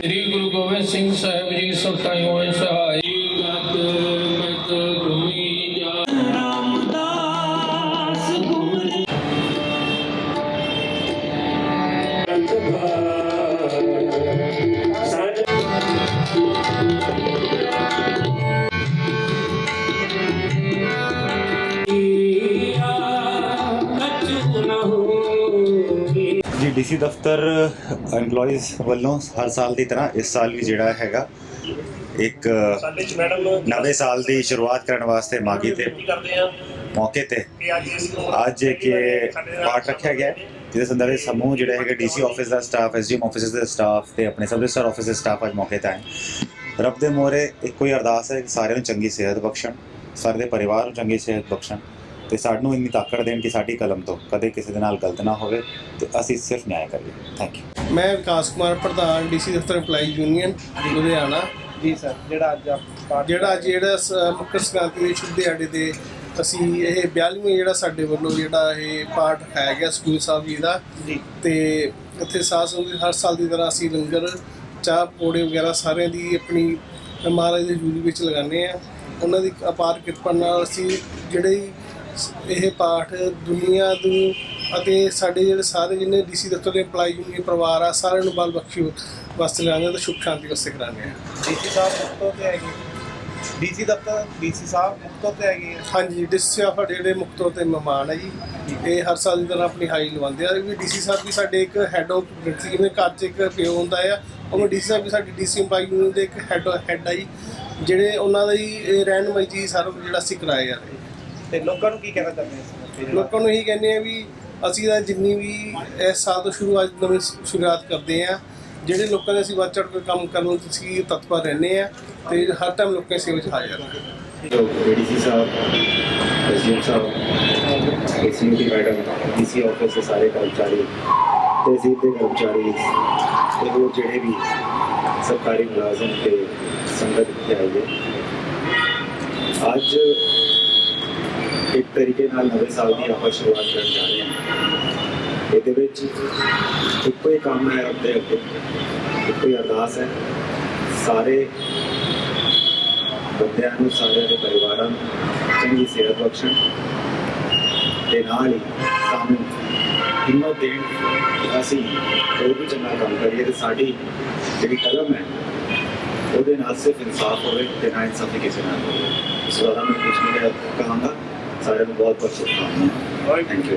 ਸ੍ਰੀ ਗੁਰੂ ਗੋਬਿੰਦ ਸਿੰਘ ਸਾਹਿਬ ਜੀ ਸਭ ਤਾਈਂ ਹੋਏ ਸਹਾਈ ਤਤ ਮਤ ਡੀਸੀ ਦਫ਼ਤਰ EMPLOYEES ਵੱਲੋਂ ਹਰ ਸਾਲ ਦੀ ਤਰ੍ਹਾਂ ਇਸ ਸਾਲ ਵੀ ਜਿਹੜਾ ਹੈਗਾ ਇੱਕ ਨਵੇਂ ਸਾਲ ਦੀ ਸ਼ੁਰੂਆਤ ਕਰਨ ਵਾਸਤੇ ਮਾਗੀ ਤੇ ਮੌਕੇ ਤੇ ਅੱਜ ਇਸ ਇੱਕ ਇਹ ਪਾਠ ਰੱਖਿਆ ਗਿਆ ਜਿਹਦੇ ਸੰਦਰਭ ਵਿੱਚ ਸਮੂਹ ਜਿਹੜਾ ਹੈਗਾ ਡੀਸੀ ਆਫਿਸ ਦਾ ਸਟਾਫ ਐਸਡੀਐਮ ਆਫਿਸ ਦਾ ਸਟਾਫ ਤੇ ਆਪਣੇ ਸਬ ਰਜਿਸਟਰ ਆਫਿਸ ਦੇ ਸਟਾਫ ਅੱਜ ਮੌਕੇ ਤੇ ਆਏ ਰੱਬ ਦੇ ਮੋਹਰੇ ਇੱਕੋ ਹੀ ਅਰਦਾਸ ਹੈ ਕਿ ਸਾਰਿਆਂ ਨੂੰ ਚੰਗੀ ਸਿਹਤ ਬਖਸ਼ਣ, ਸਾਰੇ ਦੇ ਪਰਿਵਾਰ ਨੂੰ ਚੰਗੀ ਸਿਹਤ ਬਖਸ਼ਣ। ਤੇ ਸਾਨੂੰ ਇੰਨੀ ਤਾਕਤ ਦੇਣ ਕਿ ਸਾਡੀ ਕਲਮ ਤੋਂ ਕਦੇ ਕਿਸੇ ਦੇ ਨਾਲ ਗਲਤ ਨਾ ਹੋਵੇ ਤੇ ਅਸੀਂ ਸਿਰਫ ਨਿਆਂ ਕਰੀਏ। ਥੈਂਕ ਯੂ ਮੈਂ ਵਿਕਾਸ ਕੁਮਾਰ ਪ੍ਰਧਾਨ ਡੀਸੀ ਦਫ਼ਤਰ EMPLOYEES ਯੂਨੀਅਨ ਲੁਧਿਆਣਾ। ਜੀ ਸਰ ਜਿਹੜਾ ਅੱਜ ਆਪਾਂ ਜਿਹੜਾ ਅੱਜ ਜਿਹੜਾ ਮਕਰ ਸੰਕ੍ਰਾਂਤੀ ਦੇ ਸ਼ੁਭ ਦਿਹਾੜੇ ਦੇ ਅਸੀਂ ਇਹ 42ਵਾਂ ਜਿਹੜਾ ਸਾਡੇ ਵੱਲੋਂ ਜਿਹੜਾ ਇਹ ਪਾਠ ਹੈ ਗਿਆ ਸਕੂਲ ਸਾਹਿਬ ਜੀ ਦਾ। ਜੀ। ਤੇ ਇੱਥੇ ਸੰਗਤ ਹਰ ਸਾਲ ਦੀ ਤਰ੍ਹਾਂ ਅਸੀਂ ਲੰਗਰ ਚਾਹ ਪਕੌੜੇ ਵਗੈਰਾ ਸਾਰਿਆਂ ਦੀ ਆਪਣੀ ਮਹਾਰਾਜ ਦੀ ਹਜ਼ੂਰੀ ਵਿੱਚ ਲਗਾਉਂਦੇ ਆ ਉਹਨਾਂ ਦੀ ਅਪਾਰ ਕਿਰਪਾ ਨਾਲ ਅਸੀਂ ਜਿਹੜੇ ਇਹ ਪਾਠ ਦੁਨੀਆ ਨੂੰ ਅਤੇ ਸਾਡੇ ਜਿਹੜੇ ਸਾਰੇ ਜਿਹਨੇ ਡੀਸੀ ਦਫ਼ਤਰ ਦੇ EMPLOYEE ਯੂਨੀਅਨ ਪਰਿਵਾਰ ਆ ਸਾਰਿਆਂ ਨੂੰ ਬਲ ਬਖਸ਼ੀ ਵਾਸਤੇ ਆ ਤੇ ਸੁਖ ਸ਼ਾਂਤੀ ਵਾਸਤੇ ਆ ਡੀਸੀ ਸਾਹਿਬ ਮੁਕਤੋ ਤੇ ਹੈਗੇ ਡੀਸੀ ਦਫ਼ਤਰ ਡੀਸੀ ਸਾਹਿਬ ਮੁਕਤੋ ਤੇ ਹੈਗੇ ਆ। ਹਾਂਜੀ ਡੀਸੀ ਸਾਹਿਬ ਜਿਹੜੇ ਮੁੱਖ ਤੌਰ ਤੇ ਮਹਿਮਾਨ ਹੈ ਜੀ ਇਹ ਹਰ ਸਾਲ ਦੀ ਤਰ੍ਹਾਂ ਆਪਣੀ ਹਾਈ ਲਵਾਉਂਦੇ ਆ। ਵੀ ਡੀਸੀ ਸਾਹਿਬ ਵੀ ਸਾਡੇ ਇੱਕ ਹੈੱਡ ਆਫ ਡਿਪਟੀ ਜਿਵੇਂ ਘਰ 'ਚ ਇੱਕ ਪਿਓ ਹੁੰਦਾ ਆ ਉਹ ਡੀਸੀ ਸਾਹਿਬ ਵੀ ਸਾਡੀ ਡੀਸੀ ਇੰਪਲਾਈ ਯੂਨੀਅਨ ਦੇ ਇੱਕ ਹੈੱਡ ਹੈੱਡ ਆ ਜੀ ਜਿਹੜੇ ਉਹਨਾਂ ਦਾ ਹੀ ਇਹ ਰਹਿਨਮਾਈ ਜੀ ਸਾਰਾ ਜਿਹੜਾ ਅਸੀਂ ਜਾ ਰਿਹਾ ਤੇ ਲੋਕਾਂ ਨੂੰ ਕੀ ਕਹਿਣਾ ਚਾਹੁੰਦੇ ਹੋ ਇਸ ਮੌਕੇ ਤੇ? ਲੋਕਾਂ ਨੂੰ ਇਹੀ ਕਹਿੰਦੇ ਆ ਵੀ ਅਸੀਂ ਤਾਂ ਜਿੰਨੀ ਵੀ ਇਸ ਸਾਲ ਤੋਂ ਸ਼ੁਰੂ ਅੱਜ ਨਵੀਂ ਸ਼ੁਰੂਆਤ ਕਰਦੇ ਆ ਜਿਹੜੇ ਲੋਕਾਂ ਦੇ ਅਸੀਂ ਵੱਧ ਚੜ੍ਹ ਕੇ ਕੰਮ ਕਰਨ ਨੂੰ ਅਸੀਂ ਤਤਪਰ ਰਹਿੰਦੇ ਆ ਤੇ ਹਰ ਟਾਈਮ ਲੋਕਾਂ ਦੀ ਸੇਵਾ 'ਚ ਹਾਜ਼ਰ ਹਾਂ ਜੋ ਡੀਸੀ ਸਾਹਿਬ ਐਸਡੀਐਮ ਸਾਹਿਬ ਐਸਯੂਟੀ ਮੈਡਮ ਡੀਸੀ ਆਫਿਸ ਦੇ ਸਾਰੇ ਕਰਮਚਾਰੀ ਤਹਿਸੀਲ ਦੇ ਕਰਮਚਾਰੀ ਤੇ ਹੋਰ ਜਿਹੜੇ ਵੀ ਸਰਕਾਰੀ ਮੁਲਾਜ਼ਮ ਤੇ ਸੰਗਤ ਇੱਥੇ ਹੈ ਅੱਜ ਇੱਕ ਤਰੀਕੇ ਨਾਲ ਨਵੇਂ ਸਾਲ ਦੀ ਆਪਾਂ ਸ਼ੁਰੂਆਤ ਕਰਨ ਜਾ ਰਹੇ ਹਾਂ। ਇਹਦੇ ਵਿੱਚ ਇੱਕੋ ਹੀ ਕੰਮ ਹੈ ਰੱਬ ਦੇ ਅੱਗੇ। ਇੱਕੋ ਹੀ ਅਰਦਾਸ ਹੈ। ਸਾਰੇ ਬੰਦਿਆਂ ਨੂੰ, ਸਾਰਿਆਂ ਦੇ ਪਰਿਵਾਰਾਂ ਨੂੰ ਚੰਗੀ ਸਿਹਤ ਬਖਸ਼ਣ। ਤੇ ਨਾਲ ਹੀ ਸਾਨੂੰ ਹਿੰਮਤ ਦੇਣ ਅਸੀਂ ਹੋਰ ਵੀ ਚੰਗਾ ਕੰਮ ਕਰੀਏ ਤੇ ਸਾਡੀ ਜਿਹੜੀ ਕਲਮ ਹੈ, ਉਹਦੇ ਨਾਲ ਸਿਰਫ ਇਨਸਾਫ ਹੋਵੇ ਤੇ ਨਾ ਇਨਸਾਫੀ ਕਿਸੇ ਨਾਲ ਹੋਵੇ। ਇਸ ਵਾਰ ਮੈਂ ਕੁਝ ਨਹੀਂ ਕਹਾਂਗਾ। ਸਾਰਿਆਂ ਨੂੰ ਬਹੁਤ ਬਹੁਤ ਸ਼ੁਭਕਾਮਨਾਵਾਂ ਥੈਂਕ ਯੂ